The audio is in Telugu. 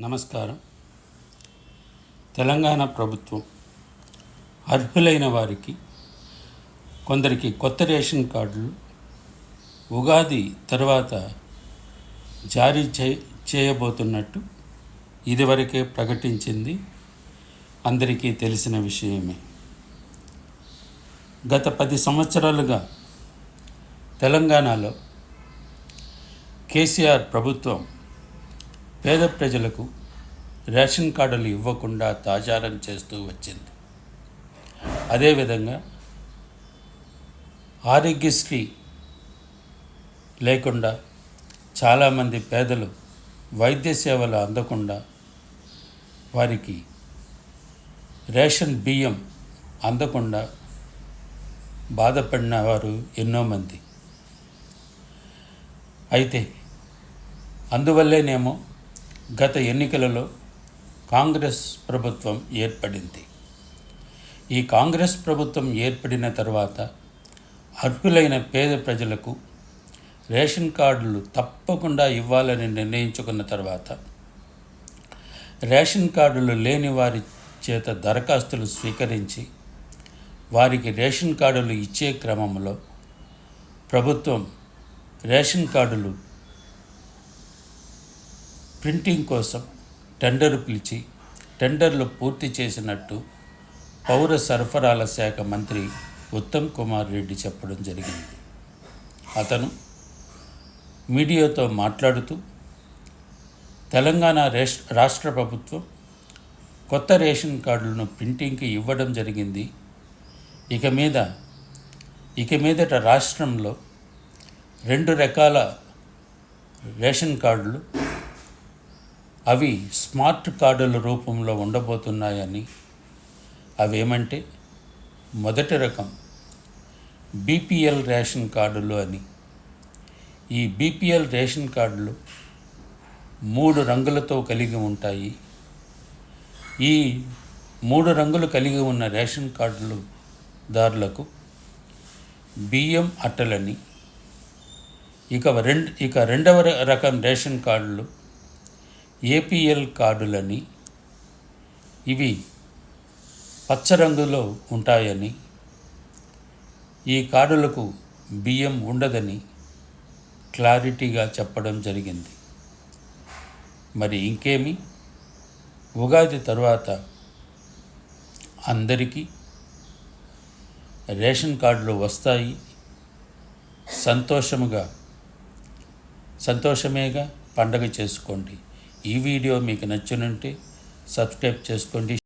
నమస్కారం. తెలంగాణ ప్రభుత్వం అర్హులైన వారికి కొందరికి కొత్త రేషన్ కార్డులు ఉగాది తర్వాత జారీ చే చేయబోతున్నట్టు ఇదివరకే ప్రకటించింది అందరికీ తెలిసిన విషయమే. గత పది సంవత్సరాలుగా తెలంగాణలో కేసీఆర్ ప్రభుత్వం పేద ప్రజలకు రేషన్ కార్డులు ఇవ్వకుండా తాజారం చేస్తూ వచ్చింది. అదేవిధంగా ఆరోగ్యశ్రీ లేకుండా చాలామంది పేదలు వైద్య సేవలు అందకుండా వారికి రేషన్ బియ్యం అందకుండా బాధపడిన వారు ఎన్నో మంది. అయితే అందువల్లేనేమో గత ఎన్నికలలో కాంగ్రెస్ ప్రభుత్వం ఏర్పడింది. ఈ కాంగ్రెస్ ప్రభుత్వం ఏర్పడిన తర్వాత అర్హులైన పేద ప్రజలకు రేషన్ కార్డులు తప్పకుండా ఇవ్వాలని నిర్ణయించుకున్న తర్వాత రేషన్ కార్డులు లేని వారి చేత దరఖాస్తులు స్వీకరించి వారికి రేషన్ కార్డులు ఇచ్చే క్రమంలో ప్రభుత్వం రేషన్ కార్డులు ప్రింటింగ్ కోసం టెండర్ పిలిచి టెండర్లు పూర్తి చేసినట్టు పౌర సరఫరాల శాఖ మంత్రి ఉత్తమ్ కుమార్ రెడ్డి చెప్పడం జరిగింది. అతను మీడియాతో మాట్లాడుతూ తెలంగాణ రేష్ రాష్ట్ర ప్రభుత్వం కొత్త రేషన్ కార్డులను ప్రింటింగ్కి ఇవ్వడం జరిగింది. ఇక మీద ఇక మీదట రాష్ట్రంలో రెండు రకాల రేషన్ కార్డులు అవి స్మార్ట్ కార్డుల రూపంలో ఉండబోతున్నాయని. అవేమంటే మొదటి రకం బీపీఎల్ రేషన్ కార్డులు అని. ఈ బీపీఎల్ రేషన్ కార్డులు మూడు రంగులతో కలిగి ఉంటాయి. ఈ మూడు రంగులు కలిగి ఉన్న రేషన్ కార్డులు దారులకు బియ్యం అట్టలని ఇక రెండు ఇక రెండవ రకం రేషన్ కార్డులు ఏపీఎల్ కార్డులని ఇవి పచ్చ రంగులో ఉంటాయని ఈ కార్డులకు బియ్యం ఉండదని క్లారిటీగా చెప్పడం జరిగింది. మరి ఇంకేమి? ఉగాది తర్వాత అందరికీ రేషన్ కార్డులు వస్తాయి. సంతోషముగా సంతోషమేగా పండగ చేసుకోండి. ఈ వీడియో మీకు నచ్చినంటే సబ్స్క్రైబ్ చేసుకోండి.